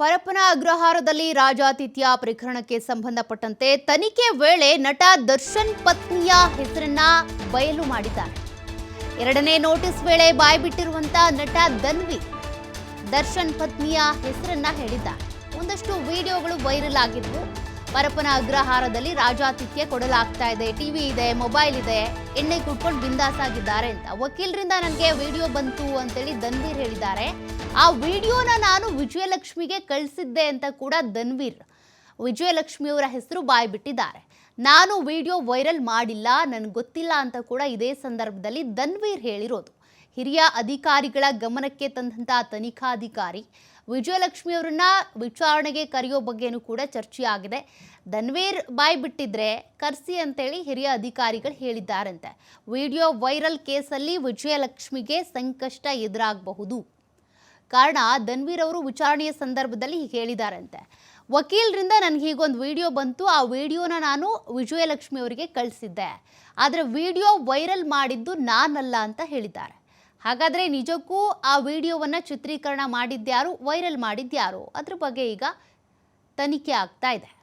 ಪರಪ್ಪನ ಅಗ್ರಹಾರದಲ್ಲಿ ರಾಜಾತಿಥ್ಯ ಪ್ರಕರಣಕ್ಕೆ ಸಂಬಂಧಪಟ್ಟಂತೆ ತನಿಖೆ ವೇಳೆ ನಟ ದರ್ಶನ್ ಪತ್ನಿಯ ಹೆಸರನ್ನ ಬಯಲು ಮಾಡಿದ್ದಾರೆ. ಎರಡನೇ ನೋಟಿಸ್ ವೇಳೆ ಬಾಯ್ಬಿಟ್ಟಿರುವಂತ ನಟ ದನ್ವಿ ದರ್ಶನ್ ಪತ್ನಿಯ ಹೆಸರನ್ನ ಹೇಳಿದ್ದಾರೆ. ಒಂದಷ್ಟು ವಿಡಿಯೋಗಳು ವೈರಲ್ ಆಗಿದ್ವು ಪರಪ್ಪನ ಅಗ್ರಹಾರದಲ್ಲಿ ರಾಜಾತಿಥ್ಯ ಕೊಡಲಾಗ್ತಾ ಇದೆ. ಟಿವಿ ಇದೆ, ಮೊಬೈಲ್ ಇದೆ. ಎಣ್ಣೆ ಕುಟ್ಕೊಂಡು ಬಿಂದಾಸ್ ಆಗಿದ್ದಾರೆ ಅಂತ. ವಕೀಲರಿಂದ ನನಗೆ ವಿಡಿಯೋ ಬಂತು ಅಂತೇಳಿ ಧನ್ವೀರ್ ಹೇಳಿದ್ದಾರೆ. ಆ ವಿಡಿಯೋನ ನಾನು ವಿಜಯಲಕ್ಷ್ಮಿಗೆ ಕಳಿಸಿದ್ದೆ ಅಂತ ಕೂಡ ಧನ್ವೀರ್. ವಿಜಯಲಕ್ಷ್ಮಿಯವರ ಹೆಸರು ಬಾಯ್ಬಿಟ್ಟಿದ್ದಾರೆ. ನಾನು ವಿಡಿಯೋ ವೈರಲ್ ಮಾಡಿಲ್ಲ, ನನಗೆ ಗೊತ್ತಿಲ್ಲ ಅಂತ ಕೂಡ ಇದೇ ಸಂದರ್ಭದಲ್ಲಿ ಧನ್ವೀರ್ ಹೇಳಿರೋದು. ಹಿರಿಯ ಅಧಿಕಾರಿಗಳ ಗಮನಕ್ಕೆ ತಂದಂತಹ ತನಿಖಾಧಿಕಾರಿ ವಿಜಯಲಕ್ಷ್ಮಿಯವರನ್ನ ವಿಚಾರಣೆಗೆ ಕರೆಯೋ ಬಗ್ಗೆನೂ ಕೂಡ ಚರ್ಚೆಯಾಗಿದೆ ಧನ್ವೀರ್ ಬಾಯ್ ಬಿಟ್ಟಿದ್ರೆ ಕರ್ಸಿ ಅಂತೇಳಿ ಹಿರಿಯ ಅಧಿಕಾರಿಗಳು ಹೇಳಿದ್ದಾರಂತೆ. ವಿಡಿಯೋ ವೈರಲ್ ಕೇಸಲ್ಲಿ ವಿಜಯಲಕ್ಷ್ಮಿಗೆ ಸಂಕಷ್ಟ ಎದುರಾಗಬಹುದು. ಕಾರಣ ಧನ್ವೀರ್ ಅವರು ವಿಚಾರಣೆಯ ಸಂದರ್ಭದಲ್ಲಿ ಹೀಗೆ ಹೇಳಿದಾರಂತೆ. ವಕೀಲರಿಂದ ನನಗೆ ಹೀಗೊಂದು ವಿಡಿಯೋ ಬಂತು, ಆ ವಿಡಿಯೋನ ನಾನು ವಿಜಯಲಕ್ಷ್ಮಿ ಅವರಿಗೆ ಕಳಿಸಿದ್ದೆ. ಆದರೆ ವಿಡಿಯೋ ವೈರಲ್ ಮಾಡಿದ್ದು ನಾನಲ್ಲ ಅಂತ ಹೇಳಿದ್ದಾರೆ. ಹಾಗಾದರೆ ನಿಜಕ್ಕೂ ಆ ವಿಡಿಯೋವನ್ನು ಚಿತ್ರೀಕರಣ ಮಾಡಿದ್ಯಾರು ವೈರಲ್ ಮಾಡಿದ್ಯಾರು? ಅದ್ರ ಬಗ್ಗೆ ಈಗ ತನಿಖೆ ಆಗ್ತಾ ಇದೆ.